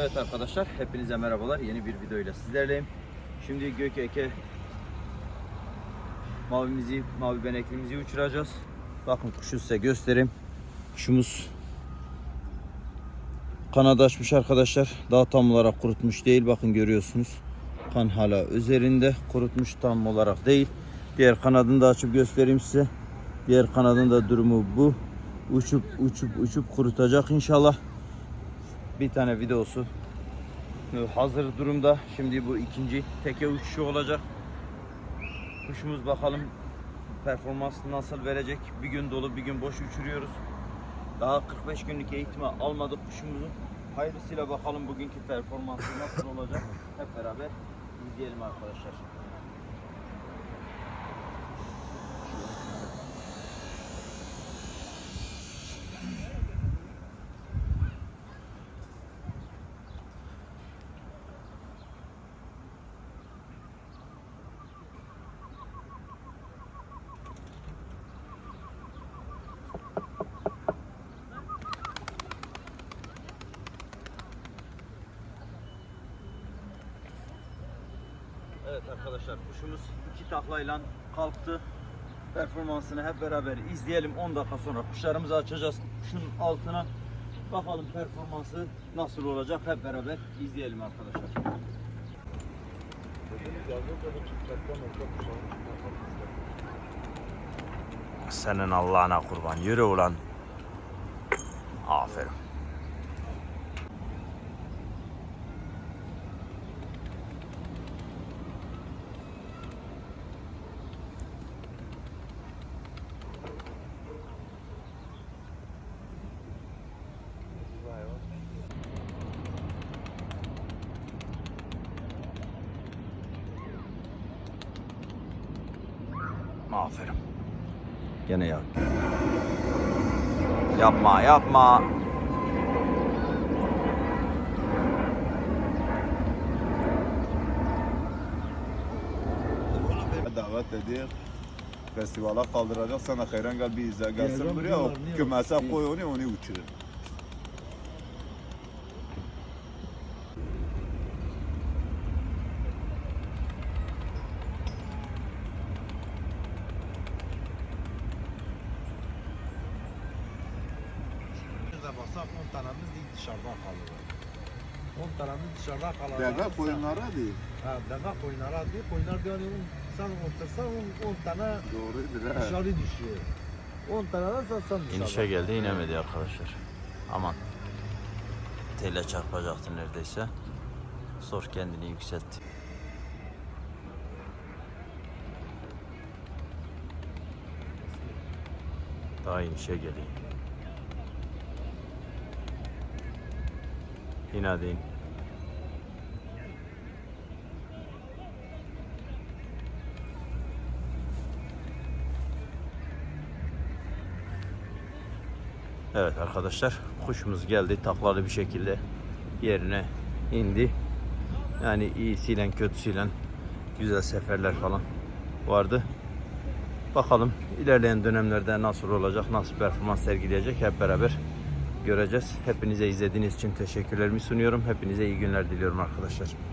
Evet arkadaşlar hepinize merhabalar. Yeni bir videoyla sizlerleyim. Şimdi gökeke mavimizi, mavi beneklimizi uçuracağız. Bakın kuşu size göstereyim. Kuşumuz kanadı açmış arkadaşlar. Daha tam olarak kurutmuş değil. Bakın görüyorsunuz. Kan hala üzerinde. Kurutmuş tam olarak değil. Diğer kanadını da açıp göstereyim size. Diğer kanadın da durumu bu. Uçup uçup uçup kurutacak inşallah. Bir tane videosu hazır durumda. Şimdi bu ikinci teke uçuşu olacak. Kuşumuz bakalım performans nasıl verecek. Bir gün dolu bir gün boş uçuruyoruz. Daha 45 günlük eğitimi almadık kuşumuzu. Hayırlısıyla bakalım bugünkü performansı nasıl olacak. Hep beraber izleyelim arkadaşlar. Evet arkadaşlar kuşumuz iki taklayla kalktı. Performansını hep beraber izleyelim. 10 dakika sonra kuşlarımızı açacağız. Kuşun altına bakalım performansı nasıl olacak hep beraber izleyelim arkadaşlar. Senin Allah'ına kurban. Yürü ulan. Aferin. Aferin. Gene ya. Yapma yapma. davet ediyor. Festivala kaldıracak sana hayran gel bir izle gelsin buraya kümese yok? koy onu onu uçurur. Baksak 10 tanemiz dışarıda kalır. 10 tanemiz dışarıda kalır. Deve koyunlara değil. Ha, deve koyunlara değil. Koyunlar diyor yani sen otursan 10 tane Doğrudur he. dışarı düşüyor. 10 tane de sen sen dışarıda. İnişe geldi inemedi arkadaşlar. Aman. Tele çarpacaktı neredeyse. Zor kendini yükseltti. Daha inişe geliyor. Hadi in. Evet arkadaşlar kuşumuz geldi taklalı bir şekilde yerine indi. Yani iyisiyle kötüsüyle güzel seferler falan vardı. Bakalım ilerleyen dönemlerde nasıl olacak, nasıl performans sergileyecek hep beraber göreceğiz. Hepinize izlediğiniz için teşekkürlerimi sunuyorum. Hepinize iyi günler diliyorum arkadaşlar.